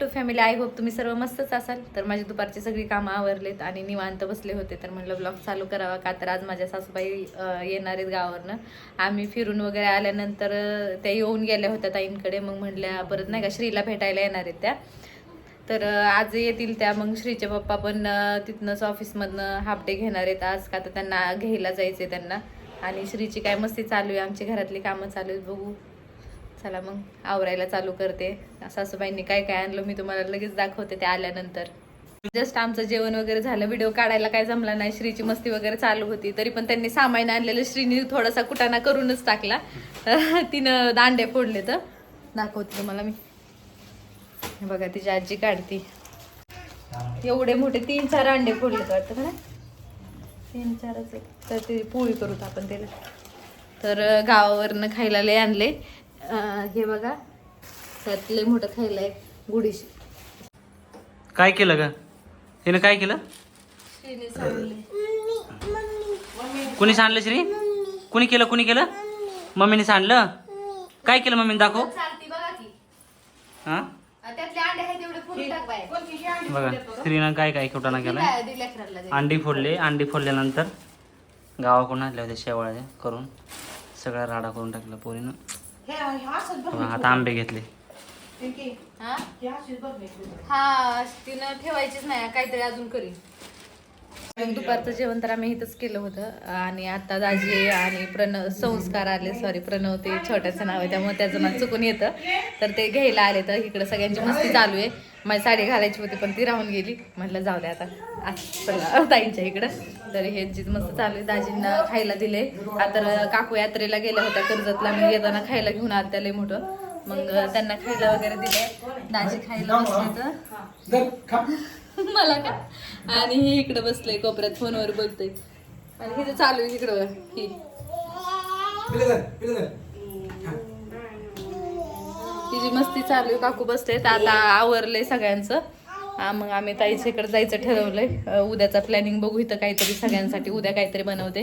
To family I hope तुम्ही सर्व मस्तच असाल. तर माझी दुपारची सगळी कामं आवरलेत आणि निवांत बसले होते. तर म्हणलं ब्लॉग चालू करावा का? तर आज माझ्या सासूबाई येणार आहेत गावावरनं. आम्ही फिरून वगैरे आल्यानंतर त्या येऊन गेल्या होत्या ताईंकडे. मग म्हणल्या परत नाही का श्रीला भेटायला येणार आहेत त्या. तर आज येतील त्या. मग श्रीचे पप्पा पण तिथनंच ऑफिसमधनं हाफ डे घेणार आहेत आज. का तर त्यांना घ्यायला जायचं आहे त्यांना. आणि श्रीची काय मस्ती चालू आहे. आमची घरातली कामं चालू आहेत. बघू. चला मग आवरायला चालू करते. सासूबाईंनी काय काय आणलं मी तुम्हाला लगेच दाखवते ते आल्यानंतर. जस्ट आमचं जेवण वगैरे झालं व्हिडिओ काढायला काय जमला नाही. श्रीची मस्ती वगैरे चालू होती तरी पण त्यांनी सामान आणलेलं. श्रीनी थोडासा कुटाणा करूनच टाकला. तिनं दांडे फोडले तर. दाखवते तुम्हाला मी. बघा तिची आजी काढती. एवढे मोठे तीन चार अंडे फोडले वाटतं का तीन चारच. तर ते पोळी करूत आपण त्याला. तर गावावरनं खायला लय आणले. हे बघा. त्यात लय मोठं खायला आहे. गुडीशी. काय केलं ग? तिने काय केलं? श्रीने कुणी सांडलं श्री? कुणी केलं कुणी केलं? मम्मीने सांडलं काय केलं मम्मीने? दाखव. चालती बघा हा? श्रीनं काय काय लेकराला दे. अंडी फोडले. अंडी फोडल्यानंतर गावाकडून आणल्या होत्या शेवाळ्या करून. सगळा राडा करून टाकला पोरीनं. आता आंबे घेतले. हा? हा तिनं ठेवायचीच नाही काहीतरी अजून करीन. मग दुपारचं जेवण तर आम्ही इथंच केलं होतं. आणि आता दाजी आणि प्रणव संस्कार आले. सॉरी प्रणव ते छोट्याचं नाव आहे त्यामुळे त्याचं नाव चुकून येतं. तर ते घ्यायला आले तर इकडं सगळ्यांची मस्ती चालू आहे. माझी साडी घालायची होती पण ती राहून गेली. म्हटलं जाऊ दे आता. चला ताईंच्या इकडं. तर हे जी मस्त चालू आहे दाजींना खायला दिले. आता काकू यात्रेला गेल्या होत्या कर्जतला. मी येताना खायला घेऊन आले त्याला मोठं. मग त्यांना खायला वगैरे दिले. दाजी खायला बसले मला का? आणि हे इकडे बसले कोपऱ्यात फोनवर बोलतोय. आणि हे चालू आहे इकडं ही. तिची मस्ती चालू आहे काकू बसले आता आवरलंय सगळ्यांचं. हा, मग आम्ही ताईच्या इकडे जायचं ठरवलंय. उद्याचा प्लॅनिंग बघू इथं काहीतरी सगळ्यांसाठी उद्या काहीतरी बनवते.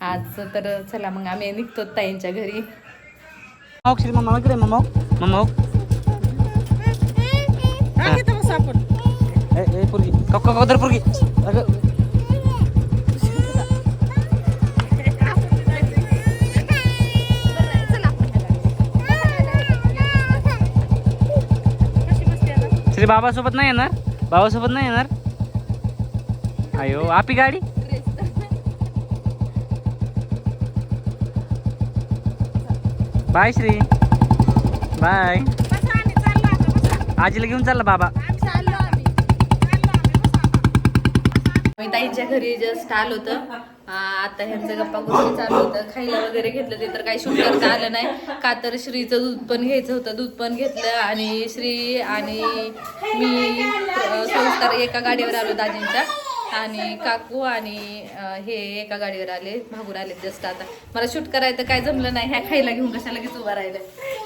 आज तर चला मग आम्ही निघतो ताईंच्या घरी. पोरगी. कक्का कदर पोरगी. श्री बाबासोबत नाही येणार? बाबासोबत नाही येणार? अयो आपी गाडी? बाय श्री. बाय. आजीला घेऊन चालला बाबा. मी ताईंच्या घरी जस्ट आलो होतं. आता ह्यांचं गप्पा गोष्टी चालू होतं. खायला वगैरे घेतलं ते तर काही शूट करता आलं नाही. का तर श्रीचं दूध पण घ्यायचं होतं दूध पण घेतलं आणि श्री आणि मी संस्कार एका गाडीवर आलो दाजींच्या. आणि काकू आणि हे एका गाडीवर आले भागून आले जस्ट आता. मला शूट करायचं काय जमलं नाही ह्या खायला घेऊन कशाला लगेच उभा राहिलं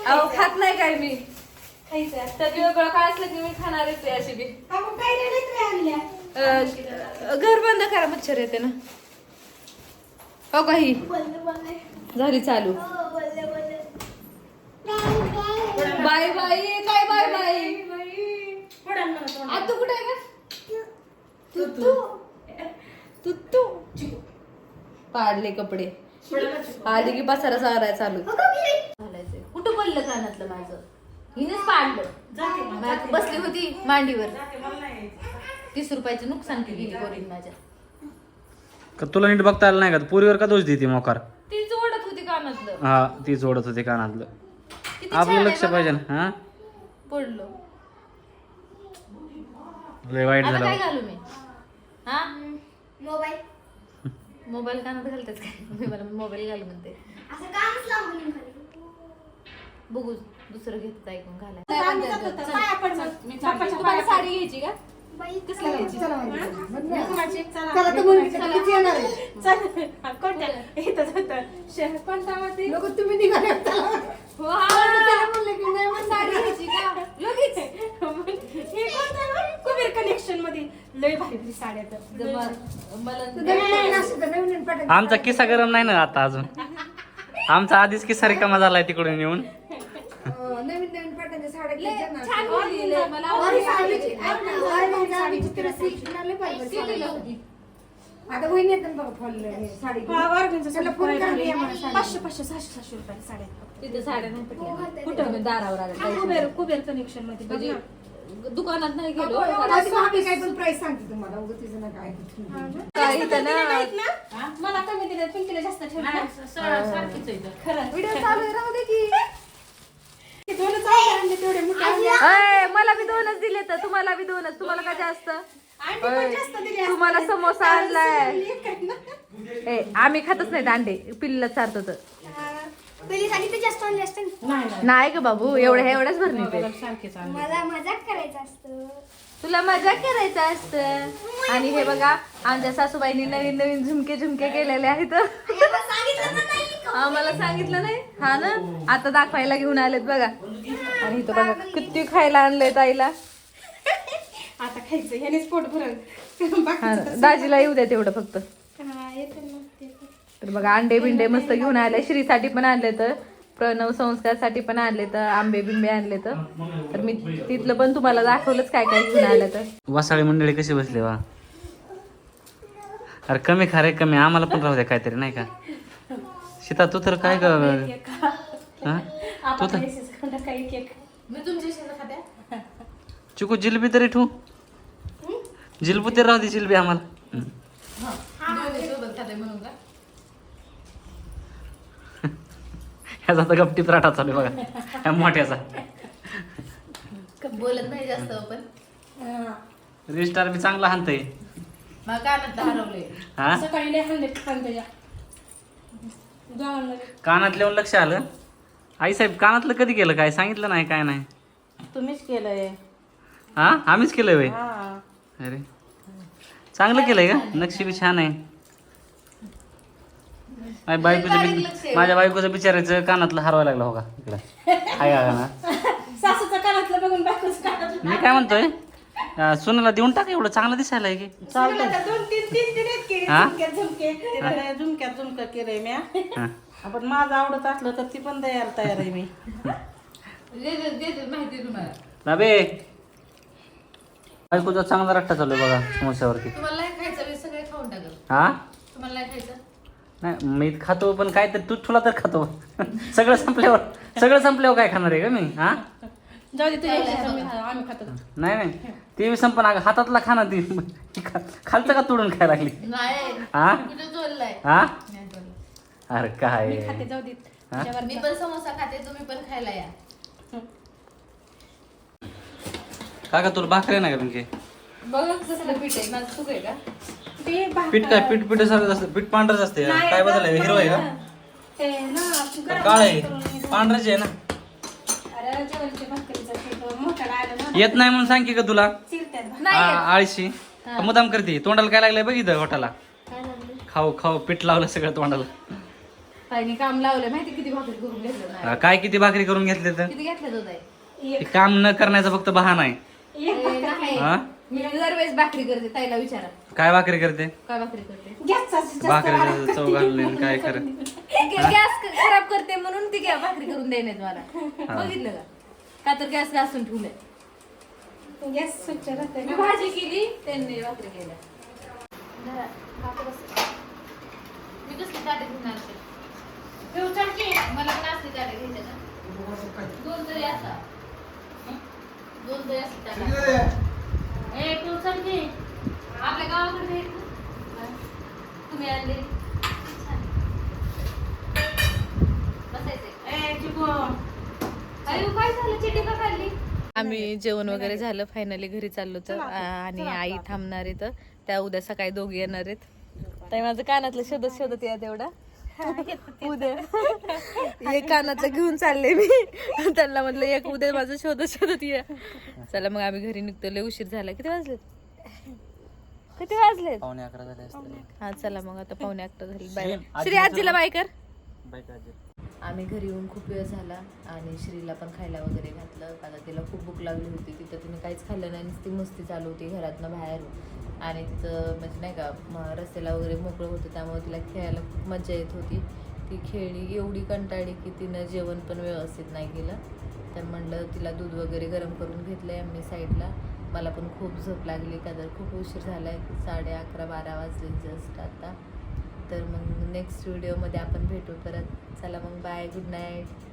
अहो खात नाही काय मी. खायचं तर वेगळं काय असलं की मी खाणारच आहे अशी बी. घर बंद करा मच्छर येते ना. हो काही. झाली चालू. बाय बाय काय बाय बाय आता कुठे आहे का पाडले कपडे. आली की पसारा साराय चालू. कुठं पडलं कानातलं माझं? हिनेच पाडलं. बसली होती मांडीवर. तीस रुपयाचं नुकसान केली माझ्या. का तुला नीट बघता आलं नाही का? पुरीवर का दोष देते मोकार? तीच ओढत होती कानातलं. हा ती जोडत होते कानातलं. किती आपलं लक्ष पाहिजे. ना हा? पडलो. लय वाईट आता काय झालं घालू मी? हा? मोबाईल. कानात घालतेच काय? मी मला मोबाईल घाल म्हणते. बघू दुसरं घेत ऐकून घालाय तुम्हाला साडी घ्यायची का? कसली घ्यायची तुम्ही निघाले हो, हा. साडी घ्यायची का? लगेच कुबेर कलेक्शनमध्ये लय भारी भारी साड्या तर. जबर- मला नवीन पटकन आमचा किस्सा गरम नाही ना आता अजून. आमचा आधीच किस्सा रिकामा झालाय तिकडून येऊन. नवीन नवीन पॅटर्नच्या आता वहिनी येतात बघा फॉल हे साडी. हा, त्याला साडी फोन पाहिजे. करा, ये मला साडी. पाचशे पाचशे सहाशे सहाशे रुपयाला साड्या. तिथे साड्या नाही हो, पटल्या कुठं मी दारावर आले? हा, कुबेर कुबेर कनेक्शनमध्ये. बघ म्हणजे ना. दुकानात नाही गेलो. काय पण प्राइस सांगते तुम्हाला. उगाच तिचं नका ऐकू. हा ना? काय इथं ना? ना? मला कमी दिले पिंकीला जास्त ठेवलं. खरं व्हिडिओ चालू आहे, राहू दे की. ते दोनच आहे आणले तेवढे मोठे आणले. अय, मला बी दोनच दिले तर तुम्हाला बी दोनच तुम्हाला का जास्त? अंडी पण जास्त दिली असते. तुम्हाला समोसा आणलाय. एक आहे ना. ए आम्ही खातच नाहीत अंडे पिल्ल चारतो तर. पहिली साडी तर जास्त आणली असते नाही ग बाबू एवढ्या एवढ्याच भरणी ते. मला मजाक करायचं असतं. तुला मजा करायचं असतं. आणि हे बघा आमच्या सासूबाईंनी नवीन नवीन झुमके झुमके केलेले आहेत. सांगितलं नाही. हा ना? आता दाखवायला घेऊन आलेत बघा. आणि इथं बघा किती खायला आणलंय ताईला. आता खायचं ह्यानेच पोट भरल. हा ना, दाजीला येऊ द्या तेवढं फक्त. हा, येतं ना ते पण. तर बघा अंडे बिंडे मस्त घेऊन आले. श्रीसाठी पण आणले तर प्रणव संस्कारसाठी पण आणले तर आंबे बिंबे आणले तर. तर मी तिथलं पण तुम्हाला दाखवलंच काय काय घेऊन आलं तर. वासाळी मंडळी कशी बसली वा अरे कमी खा रे कमी. आम्हाला पण राहू द्या काहीतरी नाही का? सीता तू तर काय ग. हा? तू आपण तर. मी तुमच्या खात्या चिकू जिलबी तरी ठेवू? जिलबू तरी राहू दे जिलबी आम्हाला. हं. सोबत खाते म्हणून का? ह्याचा तर गपटी पराठा चालू आहे बघा. ह्या मोठ्याचा. बोलत नाही जास्त पण हा. रजिस्टार बी चांगला हाणतंय. मग कानात हरवले हा? सकाळी लय हाणले कांद्याच्या गावांमध्ये कानात लिहून लक्ष आलं? आई साहेब कानातलं कधी केलं? काय सांगितलं नाही काय नाही? तुम्हीच केलंय. हा? आम्हीच केलंय वय हा. अरे. चांगलं केलंय का? नक्षी बी छान आहे. माझ्या बायकोचं माझ्या बायकोचं बिचारायचं कानातलं हरवायला लागलं हो का? इकडं. हाय का ना? सासूचं कानातलं बघून बायकोचं कानातलं मी काय म्हणतोय? अं, सुनेला देऊन टाक एवढं चांगलं दिसायला आहे की. चालतं दोन तीन तीन तीन आहेत केले हा? झुमक्यात झुमके. ते झुमक्यात झुमकं केलंय मी हा. आपण माझं आवडत असलं तर ती पण तयार तयार आहे मी. माहिती तुम्हाला. बाबे बायकोचा चांगला रट्टा चालू आहे बघा समोस्यावरती तुम्हाला नाही खायचं मी सगळे खाऊन टाकल. हा? तुम्हाला नाही खायचं? नाही मी खातो पण काय तर तू तुला तर खातो. सगळं संपल्यावर सगळं संपल्यावर काय खाणार आहे का मी? हा? जाऊ दे तुझ्या इच्छेचं मी खा- आम्ही खातो. नाही नाही. ते बी संपन अगं हातातला खाना ती. ती खा- खालचं का तोडून खायला लागली? नाही. हा कुठे जोडलाय? हा नाही जोडलं. अरे काय? मी खाते जाऊ दे? त्याच्यावर मी पण समोसा खाते तुम्ही पण खायला या. का का तुला भाकरी नाही का तुमची? बघा कसलं पीठ आहे. माझं चुक आहे का? ते भाकर- पीठ काय? पीठ पीठ सारखं असतं. पीठ पांढरच असते नाही, काय बदल आहे? हिरो आहे का? ते ना गरम काळ आहे. करून- पांढरच आहे ना? अरे ना येत नाही म्हणून सांग की का तुला आ- आळशी. मुदाम करते. तोंडाला काय लागलंय बघितलं होटाला खाऊ खाऊ पीठ लावलं सगळं तोंडाला. ताईने काम लावलं माहिती किती भाकरी करून घेतलं नाही आ, काय किती भाकरी करून घेतले तर? किती घेतलं तो ताई? ते काम न करण्याचा फक्त बहाणा आहे. एक ए, नाही. हा? मी दरवेळेस भाकरी करते ताईला विचारा. काय भाकरी करते? काय भाकरी करते? भाकरी चव घालून काय करत? गॅस खराब करते म्हणून ती गॅ- भाकरी करून देण्यात मला बघितलं का? का तर गॅस घासून ठेवलंय गॅस स्वच्छ राहते मी भाजी केली त्यांनी भाकरी केल्या. मी कसली ताटे घेणार ते? ठेव चटणी. मला पण असली ताटे घ्यायचे का? दोन तरी असा? दोन तरी असली ताटे. ए, ठेव चटणी. आपल्या गावाकडे भेट ना. तुम्ही आणली छान. बसायचंय. अरे काय झालं चिटी का खाल्ली आम्ही जेवण वगैरे झालं फायनली घरी चाललो तर आणि आई थांबणार आहेत त्या उद्या सकाळी दोघी येणार आहेत. ताई माझं कानातलं शोधत शोधत या तेवढा. उद्या. एक कानातलं घेऊन चालले मी. त्यांना म्हटलं एक उद्या माझं शोधत शोधत या. चला मग आम्ही घरी निघतो लय उशीर झाला. किती वाजले? किती वाजले? पावणे अकरा झाले असते हा चला मग आता पावणे अकरा झाली. बाय. श्री आजीला बाय कर. बाय. आम्ही घरी येऊन खूप वेळ झाला आणि श्रीला पण खायला वगैरे घातलं. आता तिला खूप भूक लागली होती. तिथं तिने काहीच खाल्लं नाही. ती मस्ती चालू होती घरातनं बाहेर. आणि तिचं म्हणजे नाही का रस्त्याला वगैरे मोकळं होतं. त्यामुळे तिला खेळायला खूप मजा येत होती. ती खेळली. एवढी कंटाळली की तिनं जेवण पण व्यवस्थित नाही केलं. तर म्हणलं तिला दूध वगैरे गरम करून घेतलं आहे आम्ही साईडला. मला पण खूप झोप लागली. का तर खूप उशीर झाला आहे साडे अकरा बारा वाजले जस्ट आता. तर मग नेक्स्ट व्हिडिओमध्ये आपण भेटू. परत चला मग बाय गुड नाईट